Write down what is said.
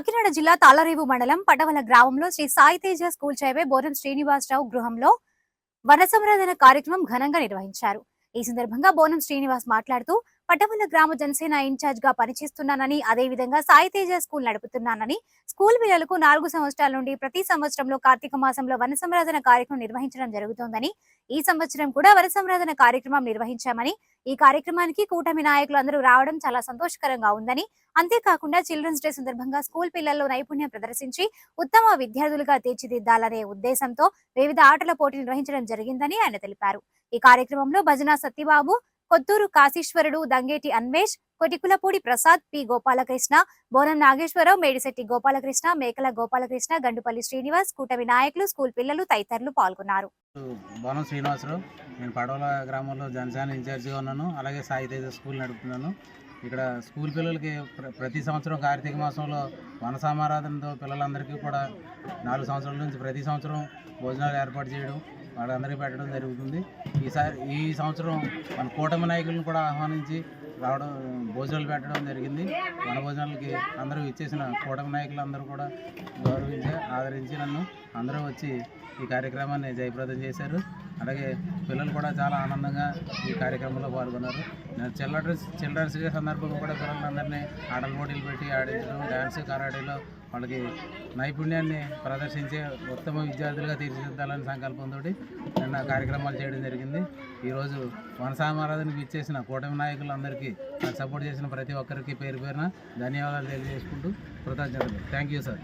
కాకినాడ జిల్లా తాళరేవు మండలం పటవల గ్రామంలో శ్రీ సాయి తేజ స్కూల్ చైవే బోరం శ్రీనివాసరావు గృహంలో వన సంవర్ధన కార్యక్రమం ఘనంగా నిర్వహించారు. ఈ సందర్భంగా బోనం శ్రీనివాస్ మాట్లాడుతూ పటవల గ్రామ జనసేన ఇన్ఛార్జ్గా పనిచేస్తున్నానని అదేవిధంగా సాయి తేజ స్కూల్ నడుపుతున్నానని స్కూల్ పిల్లలకు నాలుగు సంవత్సరాల నుండి ప్రతి సంవత్సరంలో కార్తీక మాసంలో వన సంరాధన కార్యక్రమం నిర్వహించడం జరుగుతోందని ఈ సంవత్సరం కూడా వన సంరాధన కార్యక్రమం నిర్వహించామని ఈ కార్యక్రమానికి కూటమి నాయకులు అందరూ రావడం చాలా సంతోషకరంగా ఉందని అంతేకాకుండా చిల్డ్రన్స్ డే సందర్భంగా స్కూల్ పిల్లల్లో నైపుణ్యం ప్రదర్శించి ఉత్తమ విద్యార్థులుగా తీర్చిదిద్దాలనే ఉద్దేశంతో వివిధ ఆటల పోటీ నిర్వహించడం జరిగిందని ఆయన తెలిపారు. ఈ కార్యక్రమంలో భజన సత్యబాబు కొత్తూరు కాశీశ్వరుడు దంగేటి అన్వేష్ కొటికులపూడి ప్రసాద్ పి. గోపాలకృష్ణ బోనం నాగేశ్వరరావు మేడిశెట్టి గోపాలకృష్ణ మేకల గోపాలకృష్ణ గండుపల్లి శ్రీనివాస్ కూటమి నాయకులు స్కూల్ పిల్లలు తదితరులు పాల్గొన్నారు. బోనం శ్రీనివాసరావు నేను పడవల గ్రామంలో జనసేన ఇన్ఛార్జిగా ఉన్నాను. అలాగే సాయి తేజ స్కూల్ నడుపుతున్నాను. ఇక్కడ స్కూల్ పిల్లలకి ప్రతి సంవత్సరం కార్తీక మాసంలో వనసామారాధనతో పిల్లలందరికీ కూడా నాలుగు సంవత్సరాల నుంచి ప్రతి సంవత్సరం భోజనాలు ఏర్పాటు చేయడం వాళ్ళందరికీ పెట్టడం జరుగుతుంది. ఈసారి ఈ సంవత్సరం మన కూటమి నాయకులను కూడా ఆహ్వానించి రావడం భోజనాలు పెట్టడం జరిగింది. మన భోజనాలకి అందరూ ఇచ్చేసిన కూటమి నాయకులు అందరూ కూడా గౌరవించి ఆదరించి నన్ను అందరూ వచ్చి ఈ కార్యక్రమాన్ని జయప్రదం చేశారు. అలాగే పిల్లలు కూడా చాలా ఆనందంగా ఈ కార్యక్రమంలో పాల్గొన్నారు. నేను చిల్డ్రన్స్ చిల్డ్రన్స్ డే సందర్భంగా కూడా పిల్లలందరినీ ఆటల పోటీలు పెట్టి ఆడించడం డ్యాన్స్ కరాటీలో వాళ్ళకి నైపుణ్యాన్ని ప్రదర్శించే ఉత్తమ విద్యార్థులుగా తీర్చిదిద్దాలని సంకల్పంతో నిన్న కార్యక్రమాలు చేయడం జరిగింది. ఈరోజు వనసామారాధనకి ఇచ్చేసిన కూటమి నాయకులందరికీ నాకు సపోర్ట్ చేసిన ప్రతి ఒక్కరికి పేరు పేరున ధన్యవాదాలు తెలియజేసుకుంటూ కృతజ్ఞతలు. Thank you sir